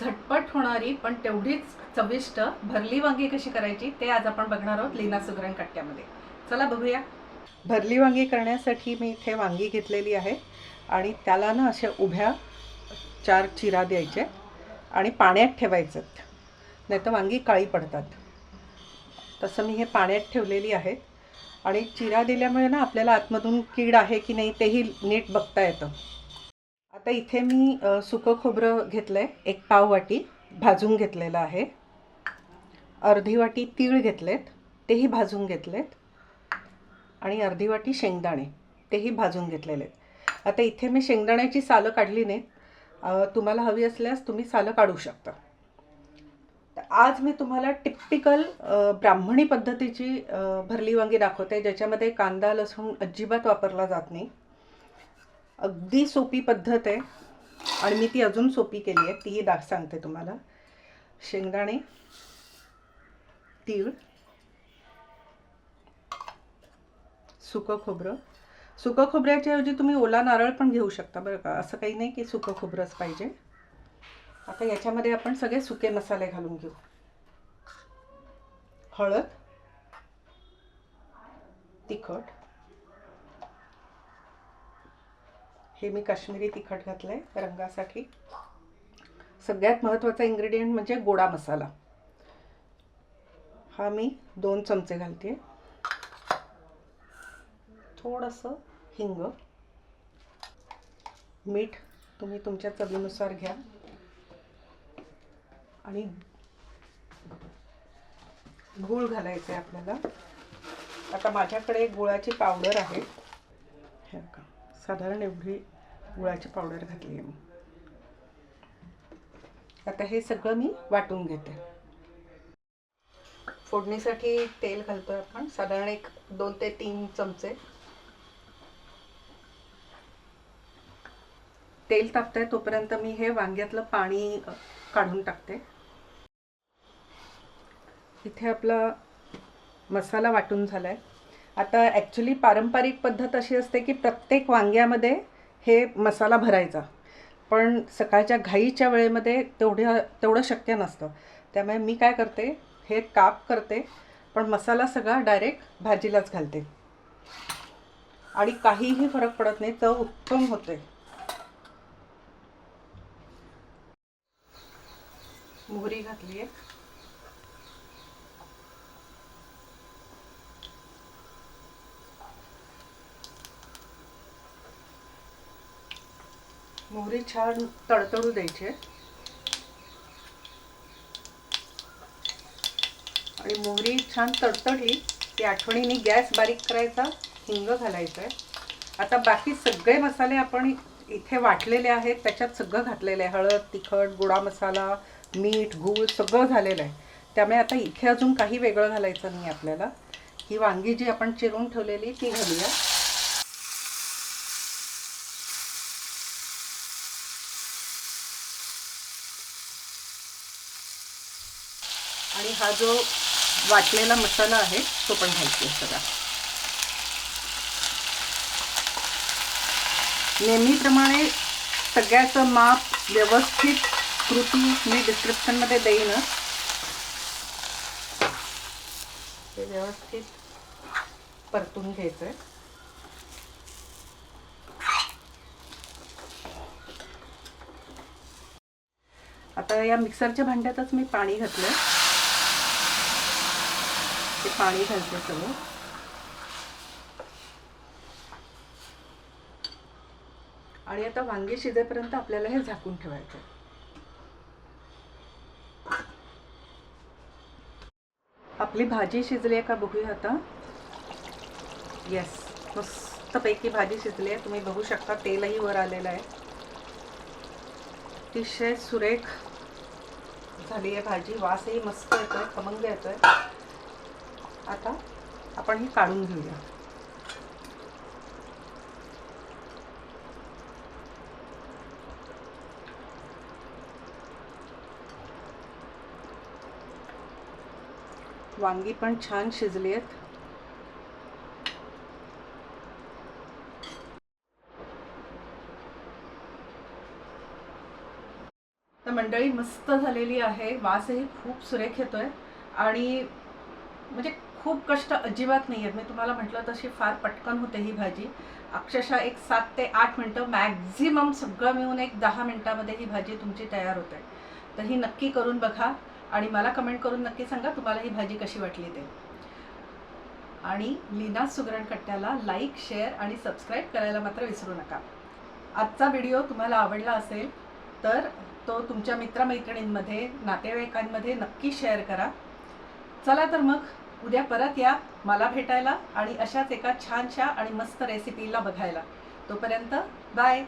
झटपट होणारी पण तेवढीच चविष्ट भरली वांगी कशी करायची ते आज आपण बघणार आहोत लीना सुगरण कट्ट्यामध्ये. चला बघूया. भरली वांगी करण्यासाठी मी इथे वांगी घेतलेली आहे आणि त्याला ना अशा उभ्या चार चिरा द्यायच्या आणि पाण्यात ठेवायचं. नाही तर वांगी काळी पडतात. तसं मी हे पाण्यात ठेवलेली आहेत आणि चिरा दिल्यामुळे ना आपल्याला आतमधून कीड आहे की नाही तेही नीट बघता येतं. आता इथे मी सुकं खोबरं घेतलं आहे एक पाव वाटी भाजून घेतलेलं आहे. अर्धी वाटी तीळ घेतलेत तेही भाजून घेतलेत. आणि अर्धी वाटी शेंगदाणे तेही भाजून घेतलेले आहेत आता इथे मी शेंगदाण्याची सालं काढली नाही तुम्हाला हवी असल्यास तुम्ही सालं काढू शकता. तर आज मी तुम्हाला टिपिकल ब्राह्मणी पद्धतीची भरली वांगी दाखवते ज्याच्यामध्ये कांदा लसूण अजिबात वापरला जात नाही. अगदी सोपी पद्धत आहे. आणि मी ती अजून सोपी केली आहे. तीही दाख सांगते तुम्हाला. शेंगदाणे तीळ सुकं खोबरं. सुकं खोबऱ्याच्याऐवजी तुम्ही ओला नारळ पण घेऊ शकता बरं का? असं काही नाही की सुकं खोबरंच पाहिजे. आता याच्यामध्ये आपण सगळे सुके मसाले घालून घेऊ. हळद तिखट हे मी काश्मीरी तिखट घातलं आहे रंगासाठी. सगळ्यात महत्त्वाचा इन्ग्रेडियंट म्हणजे गोडा मसाला. हा मी दोन चमचे घालते थोडंसं हिंग. मीठ तुम्ही तुमच्या चवीनुसार घ्या. आणि गूळ घालायचं आहे आपल्याला. आता माझ्याकडे गुळाची पावडर आहे. हे का साधारण एवढी गुळाची पावडर घातली आहे मी. आता हे सगळं मी वाटून घेते. फोडणीसाठी तेल घालतो आपण. साधारण एक दोन ते तीन चमचे. तेल तापतंय तोपर्यंत मी हे वांग्यातलं पाणी काढून टाकते. इथे आपला मसाला वाटून झाला आहे आता ॲक्च्युली पारंपरिक पद्धत अशी असते की प्रत्येक वांग्यामध्ये हे मसाला भरायचा. पण सकाळच्या घाईच्या वेळेमध्ये तेवढ्या तेवढं शक्य नसतं. त्यामुळे मी काय करते हे काप करते पण मसाला सगळा डायरेक्ट भाजीलाच घालते. आणि काहीही फरक पडत नाही चव उत्तम होते. मोहरी घातली आहे मोहरी छान तडतडू द्यायची. आहे आणि मोहरी छान तडतडली की आठवणीने गॅस बारीक करायचा हिंग घालायचं आहे आता बाकी सगळे मसाले आपण इथे वाटलेले आहेत त्याच्यात सगळं घातलेलं आहे. हळद तिखट गोडा मसाला मीठ गूळ सगळं झालेलं आहे. त्यामुळे आता इथे अजून काही वेगळं घालायचं नाही आपल्याला. ही वांगी जी आपण चिरून ठेवलेली ती घालूया. आणि हा जो वाटलेला मसाला आहे तो पण घालते सगळा. नेहमीप्रमाणे सगळ्याचं माप व्यवस्थित कृती मी डिस्क्रिप्शनमध्ये देईनच ते व्यवस्थित परतून घ्यायचं आहे आता या मिक्सरच्या भांड्यातच मी पाणी घातलं पाणी घालते सगळं. आणि आता वांगे शिजेपर्यंत आपल्याला हे झाकून ठेवायचं आपली भाजी शिजली आहे का बघूया आता. येस मस्तपैकी भाजी शिजली आहे. तुम्ही बघू शकता तेलही वर आलेलं आहे. अतिशय सुरेख झाली आहे भाजी. वासही मस्त येतोय खमंग येतोय. आता आपण ही काढून घेऊया. वांगी पण छान शिजली आहेत. तर मंडळी मस्त झालेली आहे. वासही खूप सुरेख येतोय. आणि म्हणजे खूप कष्ट अजिबात नाही आहेत. मी तुम्हाला म्हटलं तशी फार पटकन होते ही भाजी. अक्षरशः एक सात ते आठ मिनटं मॅक्झिमम सगळं मिळून एक दहा मिनटामध्ये ही भाजी तुमची तयार होते तर ही नक्की करून बघा आणि मला कमेंट करून नक्की सांगा तुम्हाला ही भाजी कशी वाटली ते. आणि लीना सुगरण कट्ट्याला लाईक शेअर आणि सबस्क्राईब करायला मात्र विसरू नका. आजचा व्हिडिओ तुम्हाला आवडला असेल तर तो तुमच्या मित्रमैत्रिणींमध्ये नातेवाईकांमध्ये नक्की शेअर करा. चला तर मग उद्या परत या मला भेटायला आणि अशाच एका छानशा आणि मस्त रेसिपीला बघायला. तोपर्यंत बाय